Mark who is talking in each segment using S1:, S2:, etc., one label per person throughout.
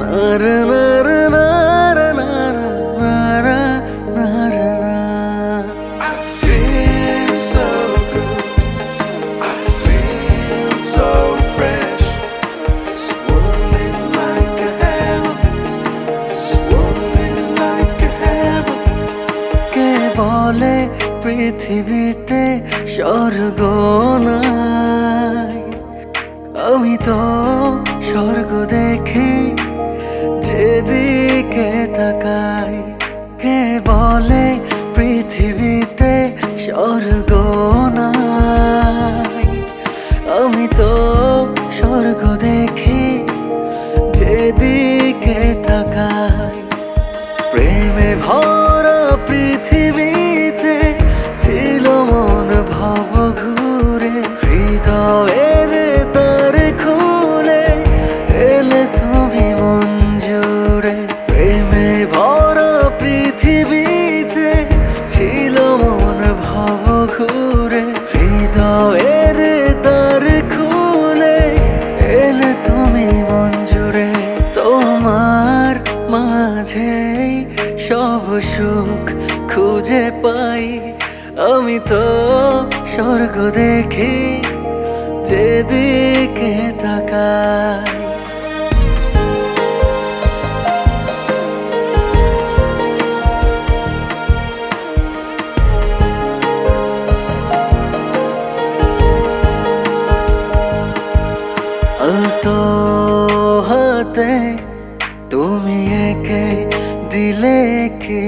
S1: മരണ পৃথিবীতে স্বর্গ নাই। আমি তো স্বর্গ দেখি হৃদয়ের তার খুলে এলে তুমি মন জুড়ে। প্রেমে ভরা পৃথিবীতে ছিল মন ভব ঘুরে। হৃদয়ের তার খুলে এলে তুমি মন জুড়ে। তোমার মাঝেই সব সুখ খুঁজে পাই। আমি তো স্বর্গ দেখি যেদিকে তাকাই। আলতো হাতে তুমি একে দিলে কি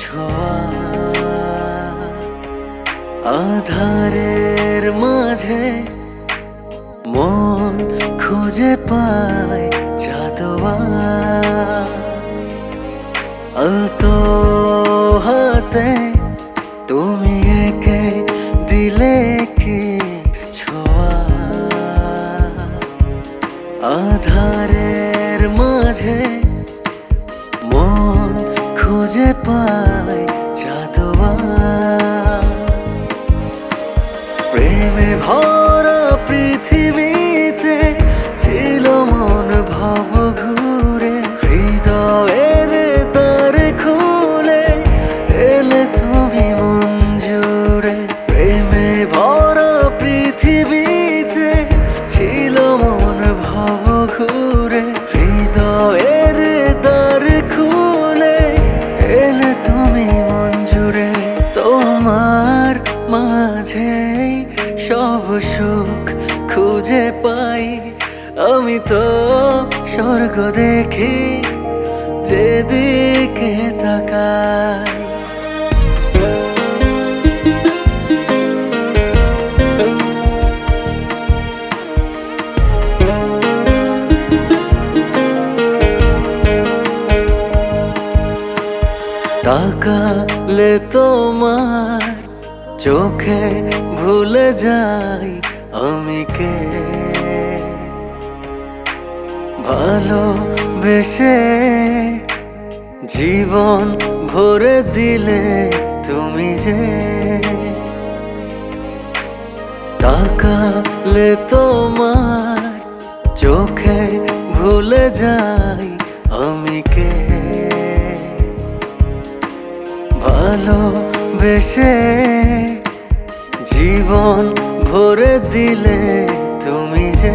S1: ছোঁয়া? আধারের মাঝে মন খুঁজে পায় চাঁদোয়া হাতে তুমি একে দিলে কি ছোঁয়া। আধারের মাঝে মন খুঁজে পায় পাই। আমি তো স্বর্গ দেখি যে যেদিকে তাকাই। তাকালে তোমার চোখে ভুলে যাই আমি কে? ভালো বেশে জীবন ভরে দিলে তুমি যে তাকালে তোমার চোখে ভুলে যাই আমি কে? ভালো বেশে জীবন ভরে দিলে তুমি যে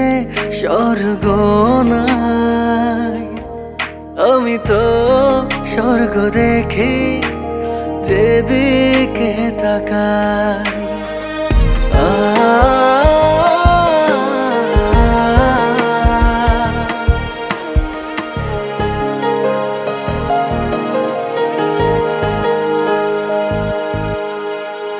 S1: স্বর্গ নাই আমি তো স্বর্গ দেখি যেদিকে দিকে আ